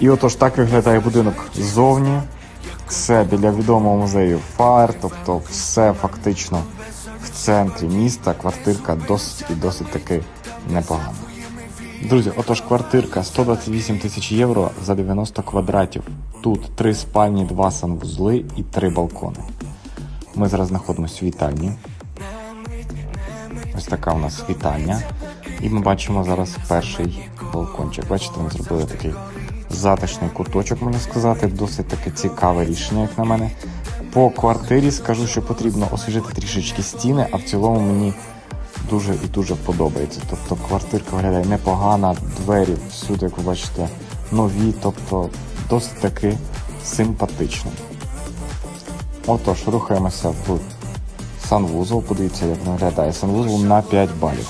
І отож так виглядає будинок ззовні. Це біля відомого музею Фаєр, тобто все фактично в центрі міста. Квартирка досить і досить таки непогана. Друзі, отож квартирка 128 тисяч євро за 90 квадратів. Тут три спальні, два санвузли і три балкони. Ми зараз знаходимося в вітальні. Ось така у нас вітальня. І ми бачимо зараз перший балкончик. Бачите, ми зробили такий затишний куточок, можна сказати. Досить таке цікаве рішення, як на мене. По квартирі скажу, що потрібно освіжити трішечки стіни, а в цілому мені дуже і дуже подобається. Тобто квартирка виглядає непогана, двері всюди, як ви бачите, нові, тобто досить таки симпатично. Отож, рухаємося в санвузол. Подивіться, як виглядає санвузол на 5 балів.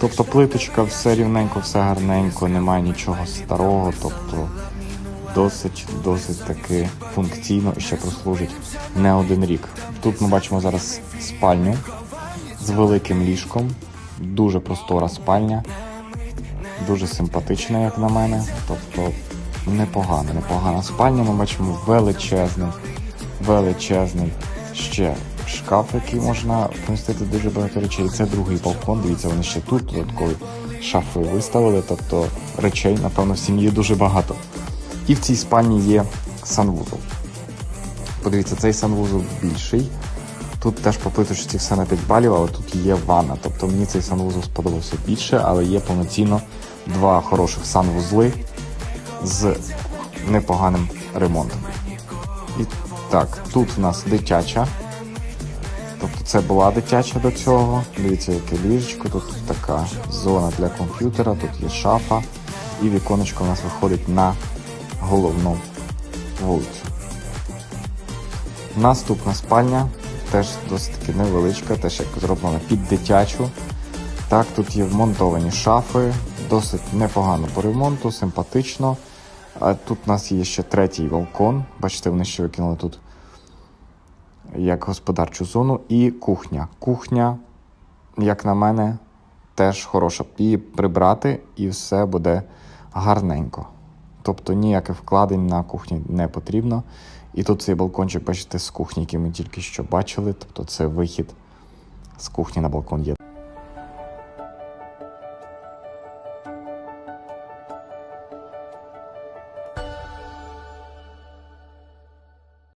Тобто плиточка, все рівненько, все гарненько, немає нічого старого, тобто досить, досить таки функційно і ще прослужить не один рік. Тут ми бачимо зараз спальню з великим ліжком, дуже простора спальня, дуже симпатична, як на мене. Тобто непогана, непогана спальня. Ми бачимо величезний, величезний ще шкаф, який можна помістити дуже багато речей. Це другий балкон. Дивіться, вони ще тут додаткові шафи виставили. Тобто речей, напевно, в сім'ї дуже багато. І в цій спальні є санвузол. Подивіться, цей санвузол більший. Тут теж по плиточці все на 5 балів, але тут є ванна. Тобто мені цей санвузол сподобався більше, але є повноцінно два хороших санвузли з непоганим ремонтом. І так, тут у нас дитяча. Тобто це була дитяча до цього. Дивіться, яке ліжечко, тут така зона для комп'ютера, тут є шафа, і віконечко у нас виходить на головну вулицю. Наступна спальня теж досить невеличка, теж як зроблена під дитячу. Так, тут є вмонтовані шафи, досить непогано по ремонту, симпатично. А тут у нас є ще третій балкон. Бачите, вони ще викинули тут як господарчу зону і кухня. Кухня, як на мене, теж хороша. Її прибрати і все буде гарненько. Тобто ніяких вкладень на кухні не потрібно. І тут цей балкончик, бачите, з кухні, який ми тільки що бачили. Тобто це вихід з кухні на балкон є.